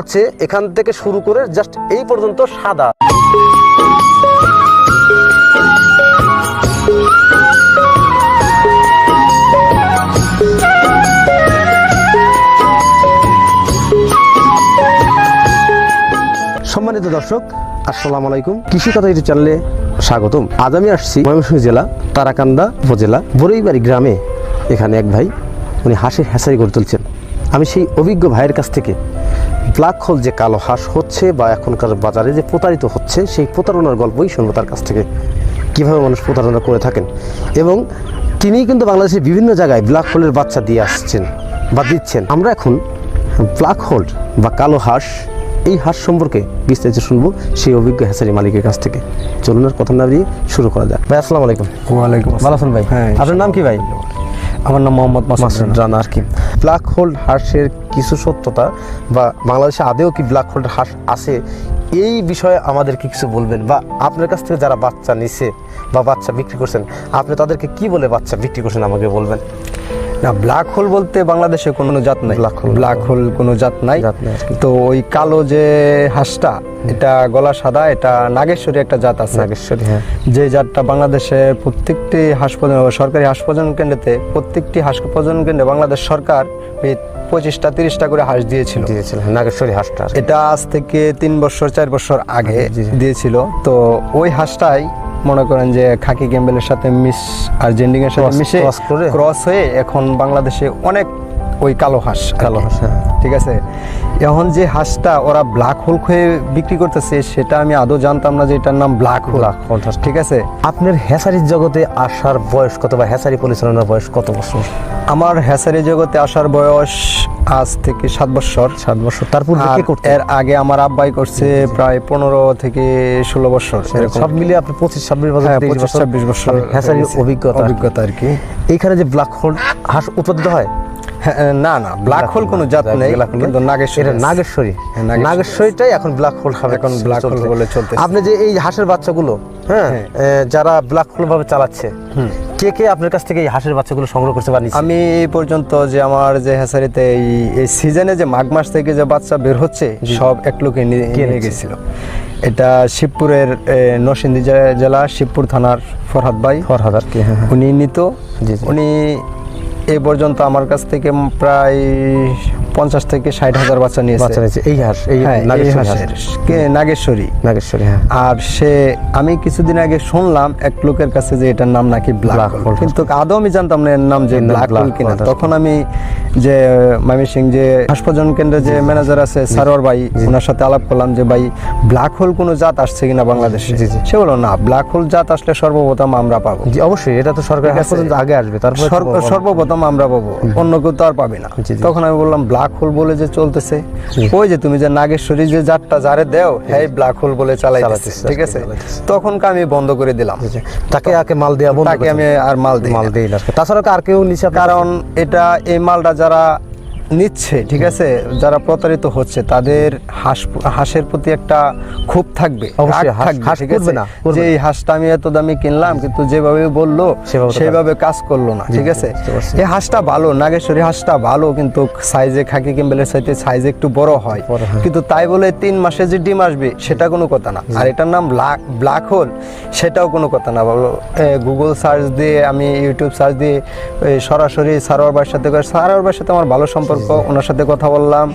হচ্ছে এখান থেকে শুরু করে জাস্ট এই পর্যন্ত সাদা। সম্মানিত দর্শক, আসসালামু আলাইকুম। কৃষি কথা ইউটিউব চ্যানেলে স্বাগতম। আজ আমি আসছি ময়মনসিংহ জেলা, তারাকান্দা উপজেলা বরইবাড়ি গ্রামে। এখানে এক ভাই, উনি হাঁসের হ্যাঁসারি করে তুলছেন। আমি সেই অভিজ্ঞ ভাইয়ের কাছ থেকে ব্ল্যাক হোল যে কালো হাঁস হচ্ছে বা এখনকার বাজারে যে প্রতারিত হচ্ছে সেই প্রতারণার গল্পই শুনব তার কাছ থেকে। কীভাবে মানুষ প্রতারণা করে থাকেন? এবং তিনি কিন্তু বাংলাদেশের বিভিন্ন জায়গায় ব্ল্যাক হোলের বাচ্চা দিয়ে আসছেন বা দিচ্ছেন। আমরা এখন ব্ল্যাক হোল বা কালো হাঁস এই হাঁস সম্পর্কে বিস্তারিত শুনব সেই অভিজ্ঞ হ্যাসারি মালিকের কাছ থেকে। চলুন আর কথা না দিয়ে শুরু করা যাক। ভাই আসসালামু আলাইকুম। ওয়ালাইকুম ভালো আছেন ভাই? হ্যাঁ আপনার নাম কি ভাই? আমার নাম মোহাম্মদ মাসুদ রানা আর কি। ব্ল্যাক হোল হাঁসের কিছু সত্যতা বা বাংলাদেশে আদেও কি ব্ল্যাক হোল হ্রাস আছে, এই বিষয়ে আমাদেরকে কিছু বলবেন বা আপনার কাছ থেকে যারা বাচ্চা নিছে বা বাচ্চা বিক্রি করছেন, আপনি তাদেরকে কি বলে বাচ্চা বিক্রি করছেন আমাকে বলবেন? না ব্ল্যাক হোল বলতে বাংলাদেশে কোনো জাত নাই Black hole। ব্ল্যাক হোল কোনো জাত নাই। তো ওই কালো যে হাঁসটা এটা গলা সাদা এটা নাগেশ্বরী একটা জাত আছে নাগেশ্বরী হ্যাঁ যে জাতটা বাংলাদেশে প্রত্যেকটি হাঁস প্রজন সরকারি হাঁস প্রজনন কেন্দ্রেতে প্রত্যেকটি হাঁস প্রজনন কেন্দ্রে বাংলাদেশ সরকার পঁচিশটা তিরিশটা করে হাঁস দিয়েছিল দিয়েছিলেন নাগেশ্বরী হাঁসটা এটা আজ থেকে তিন বছর চার বছর আগে। দিয়েছিল তো ওই হাঁসটাই মনে করেন যে খাকি ক্যাম্বেলের সাথে মিস আর্জেন্টিনার সাথে মিশে ক্রস হয়ে এখন বাংলাদেশে অনেক ওই কালো হাঁস কালো হাঁস, হ্যাঁ। ঠিক আছে? এখন যে হাঁসটা ওরা ব্ল্যাক হোল হয়ে বিক্রি করতেছে সেটা আমি আদৌ জানতাম না যে এটার নাম ব্ল্যাক হোল ঠিক আছে? আপনার হ্যাসারির জগতে আসার বয়স কত বা হ্যাসারি পরিচালনার বয়স কত বছর? আমার হ্যাসারি জগতে আসার বয়স আজ থেকে সাত বছর। সাত বছর। তার পূর্বে আর কে করতেন এর আগে আমার আব্বাই করছে প্রায় পনেরো থেকে ষোলো বছর সব মিলিয়ে আপনি পঁচিশ ছাব্বিশ বছর হ্যাঁ পঁচিশ ছাব্বিশ বছর হ্যাসারির অভিজ্ঞতা অভিজ্ঞতা আর কি। এইখানে যে ব্ল্যাক হোল হাঁস উৎপাদিত হ্যাঁ, না না ব্ল্যাক হোল কোনো জাত নেই কিন্তু। নাগেশ্বরী নাগেশ্বরী হ্যাঁ, নাগেশ্বরীটাই এখন ব্ল্যাক হোল হবে এখন hole চলছে। বলে চলতেছে। আপনি যে এই হাঁসের বাচ্চাগুলো হ্যাঁ হ্যাঁ। যারা ব্ল্যাক হোল ভাবে চালাচ্ছে কে কে আপনার কাছ থেকে এই হাঁসের বাচ্চাগুলো সংগ্রহ করতে পারেন আমি এই পর্যন্ত যে আমার যে হ্যাসারিতে এই এই সিজনে যে মাঘ মাস থেকে যে বাচ্চা বের হচ্ছে সব এক লোকে নিয়ে? গেছিল এটা শিবপুরের নরসিংদী জেলা শিবপুর থানার ফরহাদ ভাই ফরহাদ আর কি হ্যাঁ হ্যাঁ। উনি নিত। উনি এই পর্যন্ত আমার কাছ থেকে প্রায় পঞ্চাশ থেকে ষাট হাজার বাচ্চা নিয়েছে। বাচ্চা নিয়েছে। এই হাঁস এই হ্যাঁ নাগেশ্বরী কে নাগেশ্বরী? নাগেশ্বরী হ্যাঁ। আর সে আমি কিছুদিন আগে শুনলাম এক লোকের কাছে যে এটার নাম নাকি ব্ল্যাক হোল। কিন্তু আদৌ আমি জানতাম না এর নাম যে ব্ল্যাক হোল কিনা। তখন আমি যে মামি সিং যে হাসপাতাল কেন্দ্রে যে ম্যানেজার আছে সারোয়ার ভাই ওনার সাথে আলাপ করলাম যে ভাই ব্ল্যাক হোল কোনো জাত আসছে কিনা বাংলাদেশে। সে বলল না ব্ল্যাক হোল জাত আসলে সর্বপ্রথম আমরা পাবো। অবশ্যই এটা তো সরকার আগে আসবে তারপরে। সর্বপ্রথম আমরা পাবো। অন্য কেউ তো আর পাবে না। তখন আমি বললাম ব্ল্যাক হোল বলে যে চলতেছে। ওই যে তুমি যে নাগেশ্বরী যে জাতটা যারে দেও হ্যাঁ ব্ল্যাক হোল বলে চালাইতেছে চালাইতেছে, ঠিক আছে? তখনকে তখন আমি বন্ধ করে দিলাম। তাকে আগে মাল দেওয়া বন্ধ তাকে আমি আর মাল দিই মাল দিই না। তাছাড়া আর কেউ নিচে কারণ এটা এই মালটা যারা নিচ্ছে ঠিক আছে? যারা প্রতারিত হচ্ছে তাদের হাঁস হাঁসের প্রতি একটা ক্ষোভ থাকবে ঠিক আছে? যে এই হাঁসটা আমি এত দামি কিনলাম কিন্তু যেভাবে বলল সেভাবে কাজ করল না ঠিক আছে? এই হাঁসটা ভালো নাগেশ্বরী হাঁসটা ভালো কিন্তু সাইজে খাকি কিম্বেলের সাথে সাইজে একটু বড় হয়। কিন্তু তাই বলে তিন মাসে যে ডিম আসবে সেটা কোনো কথা না। আর এটার নাম ব্ল্যাক ব্ল্যাক হোল সেটাও কোনো কথা না। বলো গুগল সার্চ দিয়ে আমি ইউটিউব সার্চ দিয়ে সরাসরি সারোয়ার ভাইয়ের সাথে সারোয়ার ভাইয়ের সাথে আমার ভালো সম্পর্ক ওনার সাথে কথা বললাম।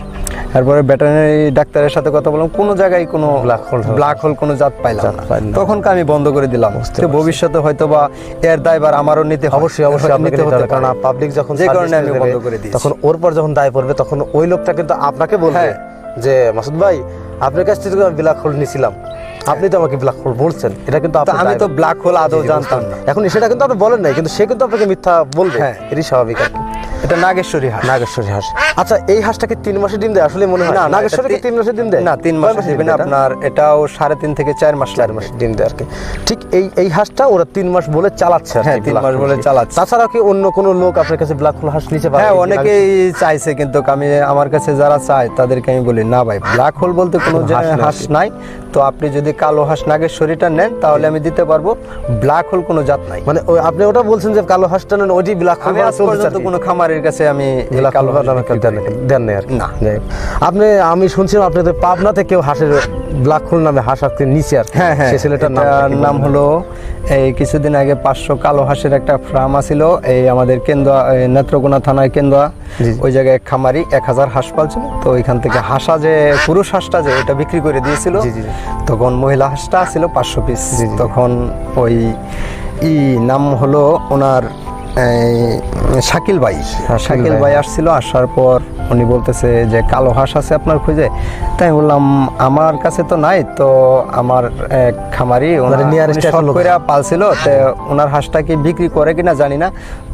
তারপরে ভেটেরিনারি ডাক্তারের সাথে কথা বললাম। কোনো জায়গায় কোনো hole হবে। ব্ল্যাক হোল কোনো জাত পাইলাম তখন আমি বন্ধ করে দিলাম। ভবিষ্যতে হয়তো বা এর দায়বার আমারও নিতে অবশ্যই অবশ্যই নিতে হতে কারণ পাবলিক যখন যে কারণে আমি বন্ধ করে দিয়েছি। তখন ওর পর যখন দায় পড়বে তখন ওই লোকটা কিন্তু আপনাকে বলবে। হ্যাঁ। যে মাসুদ ভাই আপনার কাছ থেকে আমি ব্ল্যাক হোল নিয়েছিলাম। আপনি তো আমাকে ব্ল্যাক হোল বলছেন। এটা কিন্তু আমি তো ব্ল্যাক হোল আদৌ জানতাম না। এখন সেটা কিন্তু আপনি বলেন নাই কিন্তু সে কিন্তু আপনাকে মিথ্যা বলবে। হ্যাঁ। এটাই স্বাভাবিক আর কি। এটা নাগেশ্বরী হাঁস। নাগেশ্বরী হাঁস। আচ্ছা এই হাঁসটাকে তিন মাসে ডিম দেয়? আসলে মনে হয় না, না, নাগেশ্বরীকে তিন মাসে ডিম দেয়। না তিন মাস দিবে না আপনার এটাও সাড়ে তিন থেকে চার মাস চার মাস ডিম দেয় আর কি ঠিক এই এই হাঁসটা ওরা তিন মাস বলে চালাচ্ছে হ্যাঁ, তিন মাস বলে চালাচ্ছে। তাছাড়া কি অন্য কোনো লোক আপনার কাছে ব্ল্যাক হোল হাঁস নিতে পারে? হ্যাঁ অনেকেই চাইছে কিন্তু আমি আমার কাছে যারা চায় তাদেরকে আমি বলি না ভাই ব্ল্যাক হোল বলতে কোনো কোনো হাঁস নাই। তো আপনি যদি কালো হাঁস নাগেশ্বরীটা নেন তাহলে আমি দিতে পারব। ব্ল্যাক হোল কোনো জাত নাই। মানে আপনি ওটা বলছেন যে কালো হাঁসটা নেন ওইটি ব্ল্যাক হোল পর্যন্ত কোনো খামারের কাছে আমি কালো হাঁস কেউ বিক্রি দেন। আর না। আপনি আমি শুনছিলাম আপনি তো পাবনা থেকেও হাঁসের ব্ল্যাক হোল নামে হাঁস আসতে নিচে আর হ্যাঁ হ্যাঁ। ছেলেটার নাম নাম হলো এই কিছুদিন আগে পাঁচশো কালো হাঁসের একটা ফার্ম আছিল এই আমাদের কেন্দুয়া নেত্রকোনা থানায় কেন্দুয়া ওই জায়গায় এক খামারি এক হাজার হাঁস পালছিল। তো ওইখান থেকে হাঁসা যে পুরুষ হাঁসটা যে এটা বিক্রি করে দিয়েছিল। জি, জি, জি। তখন মহিলা হাঁসটা ছিল পাঁচশো পিস। তখন ওই ই নাম হলো ওনার শাকিল ভাই শাকিল ভাই। ভাই আসছিল আসার পর উনি বলতেছে যে কালো হাঁস আছে আপনার খুঁজে তাই বললাম আমার কাছে তো নাই তো আমার এক খামারি ওনার মানে। কইরা পালছিল তো ওনার হাঁসটা কি বিক্রি করে কিনা জানি না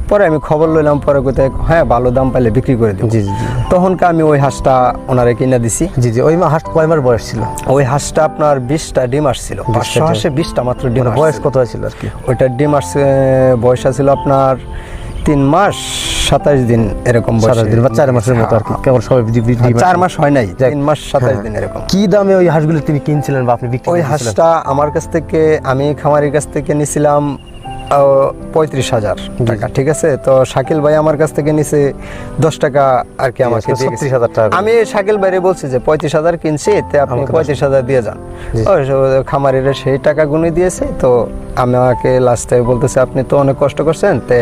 পরে আমি খবর লইলাম পরে কোথায় হ্যাঁ ভালো দাম পাইলে বিক্রি করে দিব। জি জি তখনকে আমি ওই হাঁসটা ওনারে কিনে দিছি। জি জি ওই হাঁস কয় মাস বয়স ছিল? ওই হাঁসটা আপনার বিশটা ডিম আসছিল পাঁচশো। হাঁসে বিশটা মাত্র ডিম মানে বয়স কত হয়েছিল আর কি? ওইটার ডিম আসছে বয়স ছিল আপনার তিন মাস সাতাশ দিন এরকম সাতাশ দিন বা চার মাসের মতো আর কি কেবল সবাই ডিম চার মাস হয় নাই তিন মাস সাতাশ হ্যাঁ। দিন এরকম। কি দামে ওই হাঁসগুলো তিনি কিনছিলেন বা আপনি বিক্রি ওই হাঁসটা আমার কাছ থেকে আমি খামারের কাছ থেকে নিছিলাম পঁয়ত্রিশ হাজার টাকা ঠিক আছে? তো শাকিল ভাই আমার কাছ থেকে নিছে দশ টাকা আর কি আমাকে দিয়ে গেছে। 36,000 টাকা আমি শাকিল ভাইরে বলছি যে পঁয়ত্রিশ হাজার কিনছি তে আপনি পঁয়ত্রিশ হাজার দিয়ে যান। খামারিরা সেই টাকা গুনে দিয়েছে তো আমি আমাকে লাস্টে বলতেছে আপনি তো অনেক কষ্ট করছেন তে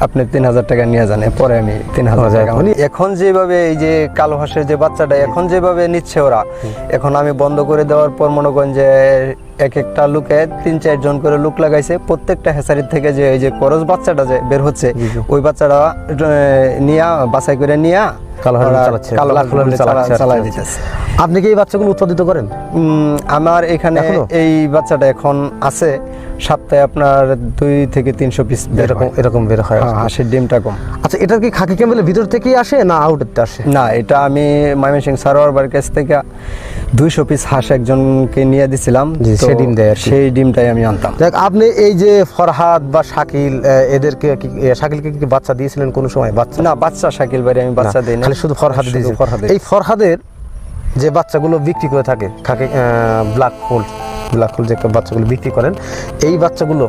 আপনি তিন হাজার টাকা নিয়ে যান পরে আমি তিন হাজার টাকা উনি- এখন যেভাবে এই যে কালো হাঁসের যে বাচ্চাটা এখন যেভাবে নিচ্ছে ওরা এখন আমি বন্ধ করে দেওয়ার পর মনে করেন যে এক একটা লুকে তিন চারজন করে লুক লাগাইছে। প্রত্যেকটা হেসারির থেকে যে এই যে করস বাচ্চাটা যে বের হচ্ছে। ওই বাচ্চাটা নিয়া বাছাই করে নিয়া আচ্ছা, দিতেছে। আপনি কি এই বাচ্চাগুলো উৎপাদিত করেন? উম, আমার এখানে? এই বাচ্চাটা এখন আছে। সপ্তাহে আপনার দুই থেকে তিনশো পিস এরকম এরকম বের হয় হাঁসের ডিমটা কম। আচ্ছা এটা কি খাকি ক্যামেলের ভিতর থেকেই আসে না আউটের আসে? না এটা আমি ময়মনসিং সারোয়ার কাছ থেকে দুইশো পিস হাঁস একজনকে নিয়ে দিছিলাম। জি, তো সে ডিম দেয় সেই ডিমটাই আমি আনতাম। দেখ আপনি এই যে ফরহাদ বা শাকিল এদেরকে কি শাকিলকে কি বাচ্চা দিয়েছিলেন কোনো সময়? বাচ্চা? না বাচ্চা শাকিল ভাই আমি বাচ্চা দিই না খালি শুধু ফরহাদ দিয়েছি। দিয়েছেন ফরহাদে। এই ফরহাদের যে বাচ্চাগুলো বিক্রি করে থাকে খাকি ব্ল্যাক হোল ব্ল্যাক হোল যে বাচ্চাগুলো বিক্রি করেন এই বাচ্চাগুলো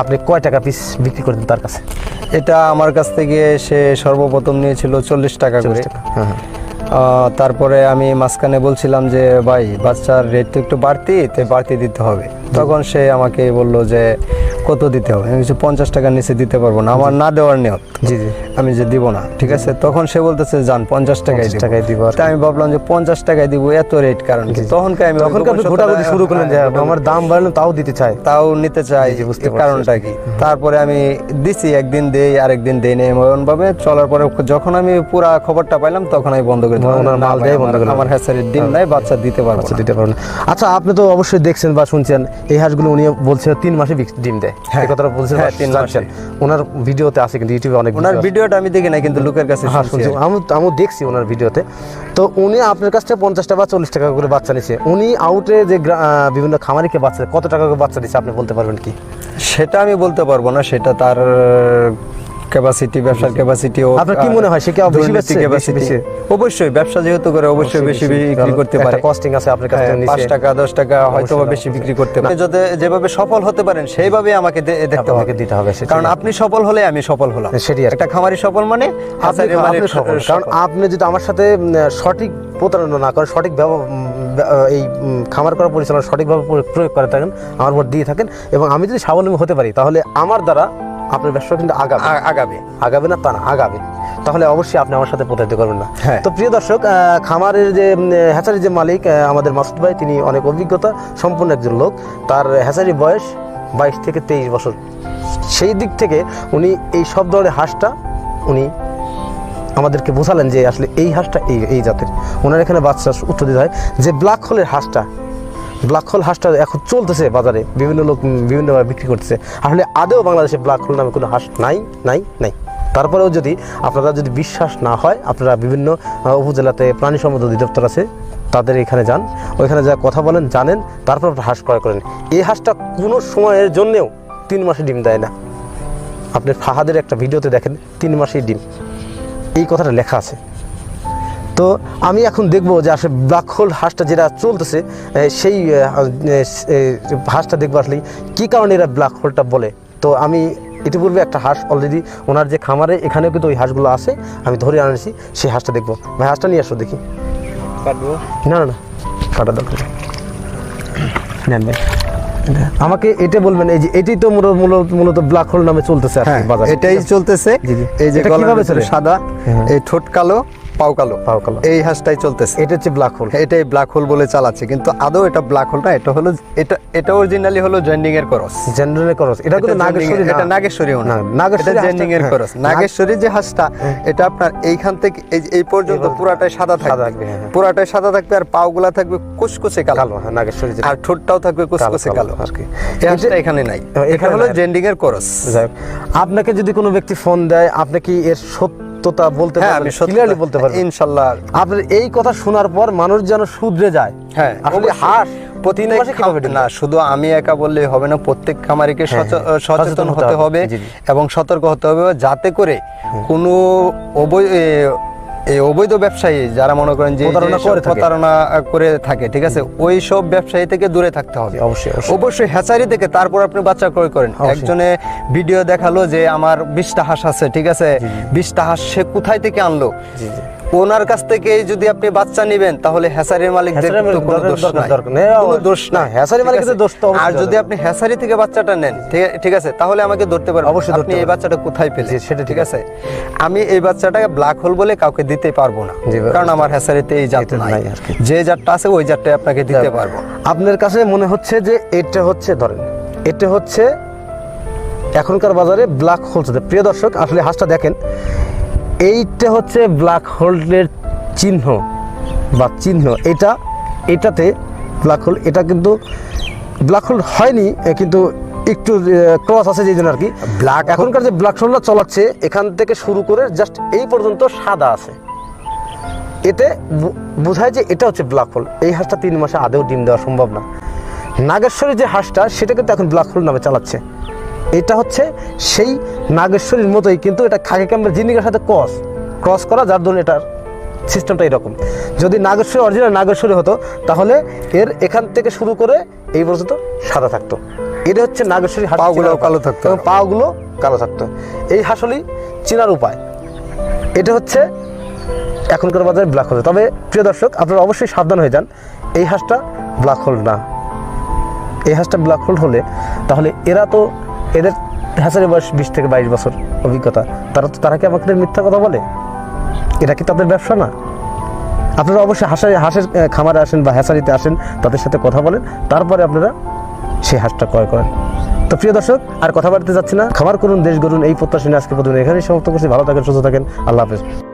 আপনি কয় টাকা পিস বিক্রি করেন তার কাছে? এটা আমার কাছ থেকে সে সর্বপ্রথম নিয়েছিল চল্লিশ টাকা করে। হ্যাঁ হ্যাঁ। তারপরে আমি মাঝখানে বলছিলাম যে ভাই বাচ্চার রেট তো একটু বাড়তি তে বাড়তি দিতে হবে। তখন সে আমাকে বলল যে কত দিতে হবে? আমি কিছু পঞ্চাশ টাকার নিচে দিতে পারব না। আমার না দেওয়ার নিয়ত। জি জি। আমি যে দিব না ঠিক আছে? তখন সে বলতেছে যান পঞ্চাশ টাকায় টাকায় দিব। তাই আমি ভাবলাম যে পঞ্চাশ টাকায় দিব এত রেট কারণ কি? তখনকে আমি তখন ঘোটাঘুটি শুরু করলেন যে আমার দাম বাড়লো তাও দিতে চাই তাও নিতে চাই বুঝতে কারণটা কি? তারপরে আমি দিছি একদিন দেই আরেকদিন দেই না এমন ভাবে চলার পরে যখন আমি পুরা খবরটা পাইলাম তখন আমি বন্ধ করে দিলাম। মাল দেয় বন্ধ আমার- করে আমার হ্যাচারির ডিম নাই বাচ্চা দিতে পারব আচ্ছা দিতে পারবেন না। আচ্ছা আপনি তো অবশ্যই দেখছেন বা শুনছেন এই হাঁসগুলো উনি বলছেন তিন মাসে ডিম দেয়। হ্যাঁ। এই কথাটা বলছেন হ্যাঁ, তিন মাসের ওনার ভিডিওতে আছে কিন্তু ইউটিউবে অনেক ওনার ভিডিওটা আমি দেখি না কিন্তু লোকের কাছে হ্যাঁ শুনছি। আমি আমি দেখছি ওনার ভিডিওতে। তো উনি আপনার কাছ থেকে পঞ্চাশ টাকা বা চল্লিশ টাকা করে বাচ্চা নিছে। উনি আউটে যে বিভিন্ন খামারিকে বাচ্চা কত টাকা করে বাচ্চা দিচ্ছে আপনি বলতে পারবেন কি? সেটা আমি বলতে পারব না সেটা তার ক্যাপাসিটি ব্যবসার ক্যাপাসিটি আপনার কি মনে হয় সে কি বেশি বেশি বেশি? অবশ্যই ব্যবসা যেহেতু করে অবশ্যই বেশি বিক্রি করতে পারে। কস্টিং আছে আপনার কাছ হ্যাঁ, থেকে টাকা দশ টাকা হয়তো বেশি বিক্রি করতে পারে। যাতে যেভাবে সফল হতে পারেন সেইভাবে আমাকে দেখতে হবে। দিতে হবে কারণ আপনি সফল হলে আমি সফল হলাম। সেটাই একটা খামারি সফল মানে আপনি মানে সফল। কারণ আপনি যদি আমার সাথে সঠিক প্রতারণা না করেন সঠিক এই খামার করা পরিচালনা সঠিকভাবে প্রয়োগ করে থাকেন আমার উপর দিয়ে থাকেন এবং আমি যদি স্বাবলম্বী হতে পারি তাহলে আমার দ্বারা আপনার ব্যবসা কিন্তু আগাবে। আগাবে। আগাবে না তা না আগাবে। তাহলে অবশ্যই আপনি আমার সাথে প্রতারিত করবেন না। হ্যাঁ। তো প্রিয় দর্শক খামারের যে হ্যাচারির যে মালিক আমাদের মাসুদ ভাই তিনি অনেক অভিজ্ঞতা সম্পন্ন একজন লোক। তার হ্যাচারির বয়স বাইশ থেকে তেইশ বছর। সেই দিক থেকে উনি এই সব ধরনের হাঁসটা উনি আমাদেরকে বোঝালেন যে আসলে এই হাঁসটা এই এই জাতের। ওনার এখানে বাচ্চা উৎপাদিত হয়। যে ব্ল্যাক হোলের হাঁসটা ব্ল্যাক হোল হাঁসটা এখন চলতেছে বাজারে। বিভিন্ন লোক বিভিন্নভাবে বিক্রি করতেছে। আসলে আদেও বাংলাদেশে ব্ল্যাক হোল নামে কোনো হাঁস নাই নাই নাই। তারপরেও যদি আপনারা যদি বিশ্বাস না হয়, আপনারা বিভিন্ন উপজেলাতে প্রাণী সম্পদ অধিদপ্তর আছে, তাদের এখানে যান। ওইখানে যা কথা বলেন, জানেন, তারপর আপনার হাঁস ক্রয় করেন। এই হাঁসটা কোনো সময়ের জন্যেও তিন মাসে ডিম দেয় না। আপনি ফাহাদের একটা ভিডিওতে দেখেন, তিন মাসেই ডিম। এই কথাটা লেখা আছে। তো আমি এখন দেখব যে আসলে ব্ল্যাক হোল হাঁসটা যেটা চলতেছে সেই হাঁসটা দেখব আসলে কী কারণে এরা ব্ল্যাক হোলটা বলে। তো আমি ইতিপূর্বে একটা হাঁস অলরেডি ওনার যে খামারে এখানেও কিন্তু ওই হাঁসগুলো আছে আমি ধরে আনেছি সেই হাঁসটা দেখব। ভাই হাঁসটা নিয়ে আসো দেখি। কাটবো? না না না কাটা দরকার নেন আমাকে এটা বলবেন এই যে এটাই তো মূলত মূলত- ব্ল্যাক হোল নামে চলতেছে আর হ্যাঁ বাজারে এটাই চলতেছে। এই যে কীভাবে সাদা হ্যাঁ। এই ঠোঁট কালো পাও কালো। পাও কালো। এই হাঁসটাই চলতেছে। এটা হচ্ছে ব্ল্যাক হোল এটাই ব্ল্যাক হোল বলে চালাচ্ছে। কিন্তু আদৌ এটা ব্ল্যাক হোল না এটা হলো এটা এটা অরিজিনালি হলো জয়েন্ডিং এর করস জেনারেল করস এটা কিন্তু নাগেশ্বরী এটা না। নাগেশ্বরীও না। না, নাগেশ্বরী জেন্ডিং এর হ্যাঁ। করস নাগেশ্বরী যে হাঁসটা এটা আপনার এইখান থেকে এই এই পর্যন্ত পুরাটাই সাদা থাকবে। হ্যাঁ, হ্যাঁ। পুরাটাই সাদা থাকবে আর পাওগুলা থাকবে কুচকুচে কালো। হ্যাঁ নাগেশ্বরী আর ঠোঁটটাও থাকবে কুচকুচে কালো, আর কি। এই হাঁসটা এখানে নাই। এটা হলো জেন্ডিং এর করস আপনাকে যদি কোনো ব্যক্তি ফোন দেয় আপনি কি এর সত্যতা বলতে হ্যাঁ পারবেন ক্লিয়ারলি বলতে পারবেন। ইনশাআল্লাহ আপনার এই কথা শোনার পর মানুষ যেন শুধরে যায়। হ্যাঁ আসলে। হাঁস না শুধু আমি একা বললে হবে না প্রত্যেক খামারিকে হ্যাঁ, হ্যাঁ। সচেতন হতে হবে। এবং সতর্ক হতে হবে যাতে করে কোনো এই অবৈধ ব্যবসায়ী যারা মনে করেন যে প্রতারণা করে থাকে। ঠিক আছে? ওই সব ব্যবসায়ী থেকে দূরে থাকতে হবে। অবশ্যই, অবশ্যই। হ্যাচারি থেকে তারপর আপনি বাচ্চা ক্রয় করেন। একজনে ভিডিও দেখাল যে আমার বিশটা হাঁস আছে ঠিক আছে? বিশটা হাঁস সে কোথায় থেকে আনলো। ওনার কাছ থেকে যদি আপনি বাচ্চা নেবেন তাহলে হ্যাচারির মালিকদের কোনো দোষ নাই। কোনো দোষ না, ঠিক মালিকদের দোষ তো আর যদি আপনি হ্যাচারি থেকে বাচ্চাটা নেন ঠিক- আছে? তাহলে আমাকে ধরতে পারবেন। অবশ্যই আপনি এই বাচ্চাটা কোথায় পেলেন? সেটা ঠিক আছে? আমি এই বাচ্চাটাকে ব্ল্যাক হোল বলে কাউকে দিতে পারব না কারণ আমার হ্যাচারিতে এই জাত নাই। যে জাতটা আছে ওই জাতটাই আপনাকে দিতে পারব। আপনার কাছে মনে হচ্ছে যে এটা হচ্ছে ধরেন এটা হচ্ছে এখনকার বাজারে ব্ল্যাক হোল প্রিয় দর্শক আসলে হাঁসটা দেখেন এইটা হচ্ছে ব্ল্যাক হোলের চিহ্ন বা চিহ্ন। এটা এটাতে ব্ল্যাক হোল এটা কিন্তু ব্ল্যাক হোল হয়নি কিন্তু একটু ক্রস আছে যেই জন্য আর কি ব্ল্যাক এখনকার যে ব্ল্যাক হোলটা চলাচ্ছে এখান থেকে শুরু করে জাস্ট এই পর্যন্ত সাদা আছে। এতে বোঝায় যে এটা হচ্ছে ব্ল্যাক হোল। এই হাঁসটা তিন মাসে আদেও ডিম দেওয়া সম্ভব না। নাগেশ্বরী যে হাঁসটা সেটা কিন্তু এখন ব্ল্যাক হোল নামে চালাচ্ছে। এটা হচ্ছে সেই নাগেশ্বরীর মতোই কিন্তু এটা খাকি ক্যাম্পের জিনিকের সাথে ক্রস ক্রস করা যার জন্য এটার সিস্টেমটা এরকম। যদি নাগেশ্বরী অরিজিনাল নাগেশ্বরী হতো তাহলে এর এখান থেকে শুরু করে এই পর্যন্ত সাদা থাকতো। এটা হচ্ছে নাগেশ্বরী উপায়। কালো থাকতো। এবং পাগুলো কালো থাকতো। এই হাঁসলি চেনার উপায়। এটা হচ্ছে এখনকার বাজারে ব্ল্যাক হোল তবে প্রিয় দর্শক আপনারা অবশ্যই সাবধান হয়ে যান। এই হাঁসটা ব্ল্যাক হোল না। এই হাঁসটা ব্ল্যাক হোল হলে তাহলে এরা তো এদের হ্যাঁসারি বয়স বিশ থেকে বাইশ বছর অভিজ্ঞতা। তারা তো তারা কি আমাকে মিথ্যা কথা বলে? এটা কি তাদের ব্যবসা না? আপনারা অবশ্যই হাঁসের হাঁসের খামারে আসেন বা হ্যাঁসারিতে আসেন, তাদের সাথে কথা বলেন। তারপরে আপনারা সেই হাঁসটা ক্রয় করেন। তো প্রিয় দর্শক, আর কথা বাড়তে যাচ্ছি না। খামার করুন, দেশ গড়ুন, এই প্রত্যাশা আজকে প্রথমে এখানেই সমাপ্ত করছি। ভালো থাকেন, সুস্থ থাকেন। আল্লাহ হাফেজ।